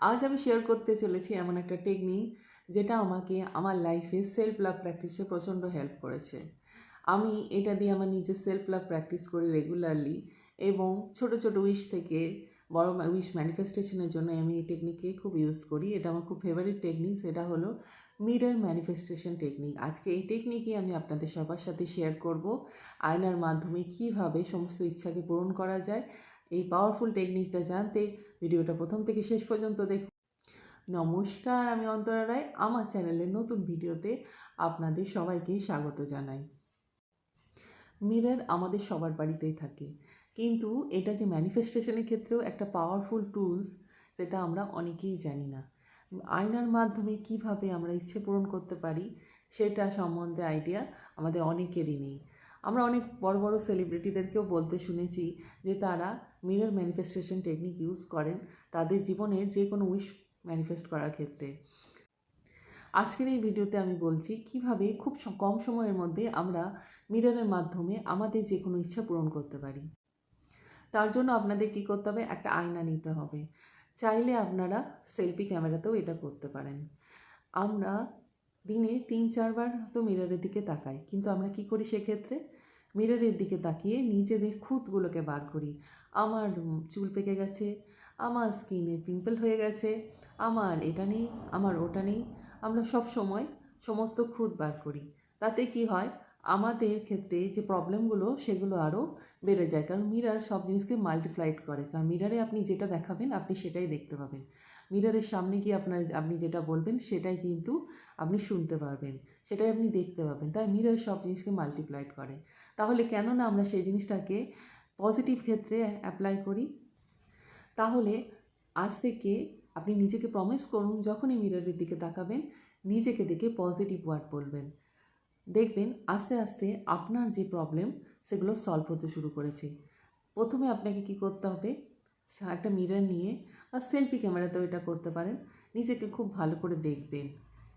আজ আমি শেয়ার করতে চলেছি এমন একটা টেকনিক যেটা আমাকে আমার লাইফে সেলফ লাভ প্র্যাকটিসে প্রচণ্ড হেল্প করেছে। আমি এটা দিয়ে আমার নিজের সেলফ লাভ প্র্যাকটিস করি রেগুলারলি এবং ছোট ছোট উইশ থেকে বড় উইশ ম্যানিফেস্টেশনের জন্য আমি এই টেকনিককে খুব ইউজ করি। এটা আমার খুব ফেভারিট টেকনিক সেটা হলো মিরর ম্যানিফেস্টেশন টেকনিক আজকে এই টেকনিকই আমি আপনাদের সবার সাথে শেয়ার করব। আয়নার মাধ্যমে কীভাবে সমস্ত ইচ্ছাকে পূরণ করা যায় এই পাওয়ারফুল টেকনিকটা জানতে ভিডিওটা প্রথম থেকে শেষ পর্যন্ত দেখুন। নমস্কার, আমি অন্তরা রায়, আমার চ্যানেলের নতুন ভিডিওতে আপনাদের সবাইকে স্বাগত জানাই। মিরর আমাদের সবার বাড়িতেই থাকে, কিন্তু এটা যে ম্যানিফেস্টেশনের ক্ষেত্রেও একটা পাওয়ারফুল টুলস যেটা আমরা অনেকেই জানি না। আয়নার মাধ্যমে কীভাবে আমরা ইচ্ছে পূরণ করতে পারি সেটা সম্বন্ধে আইডিয়া আমাদের অনেকেরই নেই। আমরা অনেক বড় বড় সেলিব্রিটিদেরকেও বলতে শুনেছি যে তারা মিরর ম্যানিফেস্টেশন টেকনিক ইউজ করেন তাদের জীবনের যে কোনো উইশ ম্যানিফেস্ট করার ক্ষেত্রে। আজকের এই ভিডিওতে আমি বলছি কীভাবে খুব কম সময়ের মধ্যে আমরা মিররের মাধ্যমে আমাদের যে কোনো ইচ্ছা পূরণ করতে পারি। তার জন্য আপনাদের কি করতে হবে? একটা আয়না নিতে হবে। চাইলে আপনারা সেলফি ক্যামেরাতেও এটা করতে পারেন। আমরা দিনে তিন, চারবার তো মিররের দিকে তাকাই। কিন্তু আমরা কি করি সেক্ষেত্রে? মিররের দিকে তাকিয়ে নিজেদের খুঁতগুলোকে বার করি। আমার চুল পেকে গেছে, আমার স্কিনে পিম্পল হয়ে গেছে, আমার এটা নেই, আমার ওটা নেই। আমরা সব সময় সমস্ত খুঁত বার করি। তাতে কি হয়? আমাদের ক্ষেত্রে যে প্রবলেমগুলো সেগুলো আরও বেড়ে যায়। কারণ মিরার সব জিনিসকে মাল্টিপ্লাইড করে। কারণ মিরারে আপনি যেটা দেখাবেন, আপনি সেটাই দেখতে পাবেন। মিরারের সামনে গিয়ে আপনার, আপনি যেটা বলবেন, সেটাই কিন্তু আপনি শুনতে পারবেন। সেটাই আপনি দেখতে পাবেন। তাই মিরার সব জিনিসকে মাল্টিপ্লাইড করে। তাহলে কেন না আমরা সেই জিনিসটাকে পজিটিভ ক্ষেত্রে অ্যাপ্লাই করি? তাহলে আজ থেকে আপনি নিজেকে প্রমিস করুন, যখনই মিররের দিকে তাকাবেন, নিজেকে দেখে পজিটিভ ওয়ার্ড বলবেন। দেখবেন আস্তে আস্তে আপনার যে প্রবলেম সেগুলো সলভ হতে শুরু করেছে। প্রথমে আপনাকে কি করতে হবে? একটা মিরর নিয়ে বা সেলফি ক্যামেরাতেও এটা করতে পারেন। নিজেকে খুব ভালো করে দেখবেন।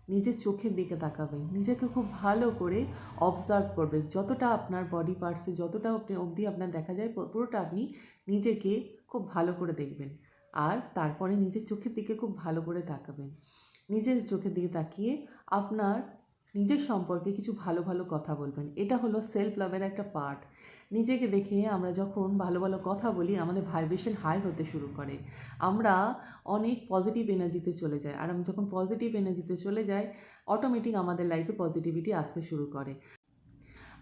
নিজের চোখের দিকে তাকাবেন। নিজেকে খুব ভালো করে অবজার্ভ করবেন। যতটা আপনার বডি পার্টসে যতটা অবধি আপনার দেখা যায় পুরোটা আপনি নিজেকে খুব ভালো করে দেখবেন। আর তারপরে নিজের চোখের দিকে খুব ভালো করে তাকাবেন। নিজের চোখের দিকে তাকিয়ে আপনার নিজের সম্পর্কে কিছু ভালো ভালো কথা বলবেন। এটা হলো সেলফ লাভের একটা পার্ট নিজেকে দেখে আমরা যখন ভালো ভালো কথা বলি, আমাদের ভাইব্রেশন হাই হতে শুরু করে। আমরা অনেক পজিটিভ এনার্জিতে চলে যাই। আর আমি যখন পজিটিভ এনার্জিতে চলে যাই অটোমেটিক আমাদের লাইফে পজিটিভিটি আসতে শুরু করে।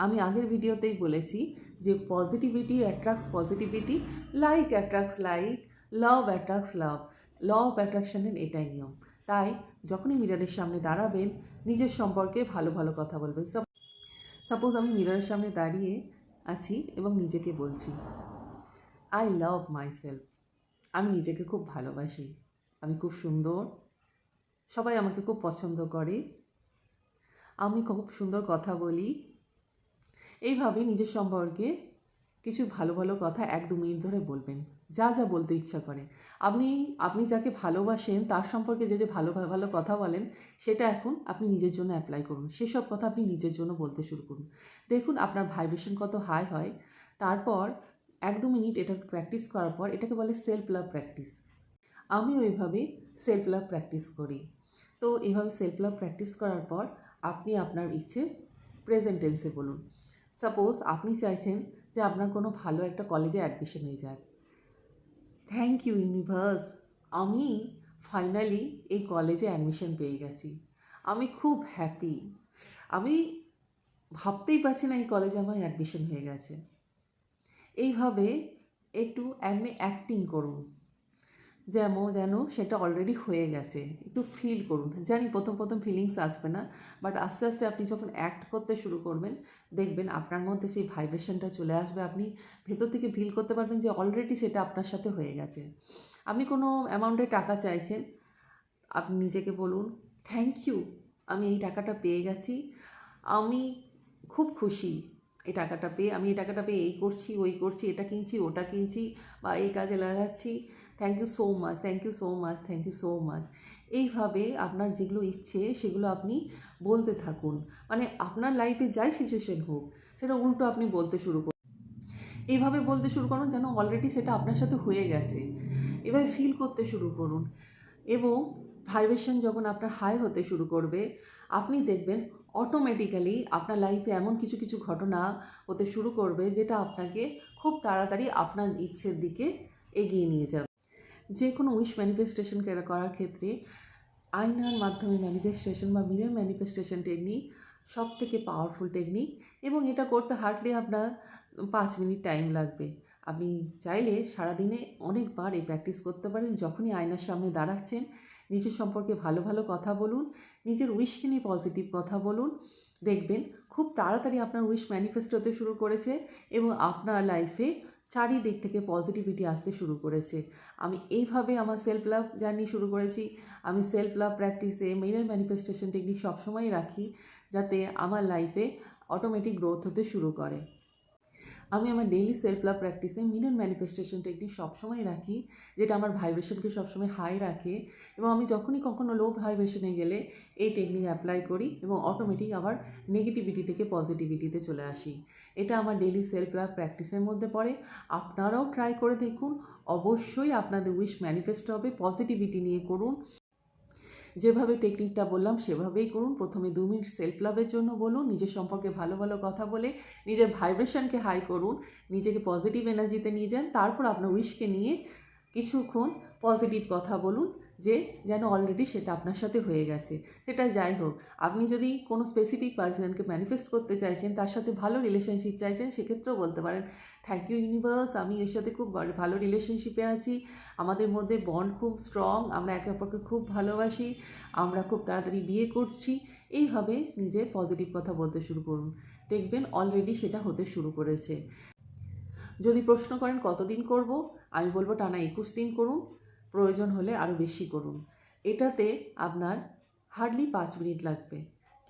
আমি আগের ভিডিওতেই বলেছি যে positivity attracts positivity like attracts like love attracts love law of অ্যাট্রাকশনের এটাই নিয়ম। তাই যখনই মিররের সামনে দাঁড়াবেন নিজের সম্পর্কে ভালো ভালো কথা বলবেন সাপোজ আমি মিররের সামনে দাঁড়িয়ে আছি এবং নিজেকে বলছি আই লাভ মাই সেলফ আমি নিজেকে খুব ভালোবাসি। আমি খুব সুন্দর। সবাই আমাকে খুব পছন্দ করে। আমি খুব সুন্দর কথা বলি। এইভাবে নিজের সম্পর্কে কিছু ভালো ভালো কথা এক দু মিনিট ধরে বলবেন। যা যা বলতে ইচ্ছা করে। আপনি আপনি যাকে ভালোবাসেন, তার সম্পর্কে যে যে ভালো ভালো কথা বলেন, সেটা এখন আপনি নিজের জন্য অ্যাপ্লাই করুন। সেসব কথা আপনি নিজের জন্য বলতে শুরু করুন। দেখুন, আপনার ভাইব্রেশন কত হাই হয়। তারপর এক দু মিনিট এটা প্র্যাকটিস করার পর এটাকে বলে সেলফ লাভ প্র্যাকটিস আমিও এইভাবে সেলফ লাভ প্র্যাকটিস করি। তো এইভাবে সেলফ লাভ প্র্যাকটিস করার পর আপনি আপনার ইচ্ছে প্রেজেন্ট টেন্সে বলুন। সাপোজ আপনি চাইছেন যে আপনার কোনো ভালো একটা কলেজে অ্যাডমিশন হয়ে যাক। থ্যাংক ইউ ইউনিভার্স আমি ফাইনালি এই কলেজে অ্যাডমিশন পেয়ে গেছি। আমি খুব হ্যাপি আমি ভাবতেই পারছি না এই কলেজে আমার অ্যাডমিশন হয়ে গেছে। এইভাবে একটু অ্যাডমি অ্যাক্টিং করুন। যেমন যেন সেটা অলরেডি হয়ে গেছে। একটু ফিল করুন। জানি প্রথম প্রথম ফিলিংস আসবে না বাট আস্তে আস্তে আপনি যখন অ্যাক্ট করতে শুরু করবেন, দেখবেন আপনার মধ্যে সেই ভাইব্রেশনটা চলে আসবে। আপনি ভেতর থেকে ফিল করতে পারবেন যে অলরেডি সেটা আপনার সাথে হয়ে গেছে। আপনি কোনো অ্যামাউন্টে টাকা চাইছেন আপনি নিজেকে বলুন থ্যাংক ইউ আমি এই টাকাটা পেয়ে গেছি। আমি খুব খুশি এই টাকাটা পেয়ে, আমি এই টাকাটা পেয়ে এই করছি, ওই করছি, এটা কিনছি, ওটা কিনছি, বা এই কাজে লাগাচ্ছি। Thank you so much thank you so much thank you so much এইভাবে আপনার যেগুলো ইচ্ছে, সেগুলো আপনি বলতে থাকুন। মানে আপনার লাইফে যাই সিচুয়েশন হোক, সেটা উল্টো আপনি বলতে শুরু করুন। এইভাবে বলতে শুরু করুন যেন অলরেডি সেটা আপনার সাথে হয়ে গেছে। এভাবে ফিল করতে শুরু করুন। এবং ভাইব্রেশন যখন আপনার হাই হতে শুরু করবে, আপনি দেখবেন অটোমেটিক্যালি আপনার লাইফে এমন কিছু কিছু ঘটনা হতে শুরু করবে যেটা আপনাকে খুব তাড়াতাড়ি আপনার ইচ্ছের দিকে এগিয়ে নিয়ে যাবে। যে কোনো উইশ ম্যানিফেস্টেশন করার ক্ষেত্রে আয়নার মাধ্যমে ম্যানিফেস্টেশন বা মিরর ম্যানিফেস্টেশন টেকনিক সব থেকে পাওয়ারফুল টেকনিক এবং এটা করতে হার্ডলি আপনার পাঁচ মিনিট টাইম লাগবে। আপনি চাইলে সারাদিনে অনেকবার এই প্র্যাকটিস করতে পারেন, যখনই আয়নার সামনে দাঁড়াচ্ছেন, নিজের সম্পর্কে ভালো ভালো কথা বলুন, নিজের উইশকে নিয়ে পজিটিভ কথা বলুন, দেখবেন খুব তাড়াতাড়ি আপনার উইশ ম্যানিফেস্ট হতে শুরু করেছে এবং আপনার লাইফে চারিদিক থেকে পজিটিভিটি আসতে শুরু করেছে। আমি এইভাবে আমার সেলফ লাভ জার্নি শুরু করেছি। আমি সেলফ লাভ প্র্যাকটিসে মেরিয়াল ম্যানিফেস্টেশন টেকনিক সবসময় রাখি, যাতে আমার লাইফে অটোমেটিক গ্রোথ হতে শুরু করে। আমি আমার ডেইলি সেলফ লাভ প্র্যাকটিসে মিরর ম্যানিফেস্টেশন টেকনিক সবসময় রাখি, যেটা আমার ভাইব্রেশনকে সবসময় হাই রাখে এবং আমি যখনই কখনো লো ভাইব্রেশনে গেলে এই টেকনিক অ্যাপ্লাই করি এবং অটোমেটিক আবার নেগেটিভিটি থেকে পজিটিভিটিতে চলে আসি। এটা আমার ডেইলি সেলফ লাভ প্র্যাকটিসের মধ্যে পড়ে। আপনারাও ট্রাই করে দেখুন। অবশ্যই আপনাদের উইশ ম্যানিফেস্ট হবে। পজিটিভিটি নিয়ে করুন। যেভাবে টেকনিকটা বললাম, সেভাবেই করুন। প্রথমে দু মিনিট সেলফ লাভের জন্য বলুন, নিজের সম্পর্কে ভালো ভালো কথা বলে নিজের ভাইব্রেশনকে হাই করুন, নিজেকে পজিটিভ এনার্জিতে নিয়ে যান, তারপর আপনার উইশকে নিয়ে কিছুক্ষণ পজিটিভ কথা বলুন। যে যেন অলরেডি সেটা আপনার সাথে হয়ে গেছে। সেটা যাই হোক, আপনি যদি কোনো স্পেসিফিক পার্সনকে ম্যানিফেস্ট করতে চাইছেন, তার সাথে ভালো রিলেশনশিপ চাইছেন, সেক্ষেত্রেও বলতে পারেন থ্যাংক ইউ ইউনিভার্স আমি এর সাথে খুব ভালো রিলেশনশিপে আছি। আমাদের মধ্যে বন্ড খুব স্ট্রং আমরা একে অপরকে খুব ভালোবাসি, আমরা খুব তাড়াতাড়ি বিয়ে করছি। এইভাবে নিজের পজিটিভ কথা বলতে শুরু করুন। দেখবেন অলরেডি সেটা হতে শুরু করেছে। যদি প্রশ্ন করেন, কতদিন করব? আমি বলব, টানা একুশ দিন করুন। প্রয়োজন হলে আরও বেশি করুন। এটাতে আপনার হার্ডলি পাঁচ মিনিট লাগবে।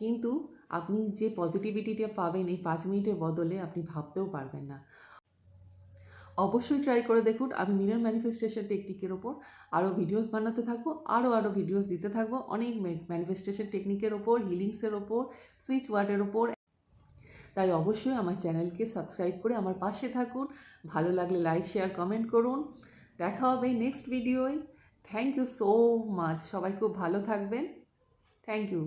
কিন্তু আপনি যে পজিটিভিটিটা পাবেন এই পাঁচ মিনিটের বদলে আপনি ভাবতেও পারবেন না। অবশ্যই ট্রাই করে দেখুন। আমি মিনার ম্যানিফেস্টেশন টেকনিকের ওপর আরও ভিডিওস বানাতে থাকব আরও আরও ভিডিওস দিতে থাকব, অনেক ম্যানিফেস্টেশন টেকনিকের ওপর হিলিংসের ওপর সুইচ ওয়ার্ডের ওপর। তাই অবশ্যই আমার চ্যানেলকে সাবস্ক্রাইব করে আমার পাশে থাকুন। ভালো লাগলে লাইক শেয়ার কমেন্ট করুন। দেখা হবে নেক্সট ভিডিওয় থ্যাংক ইউ সো মাচ সবাই খুব ভালো থাকবেন। Thank you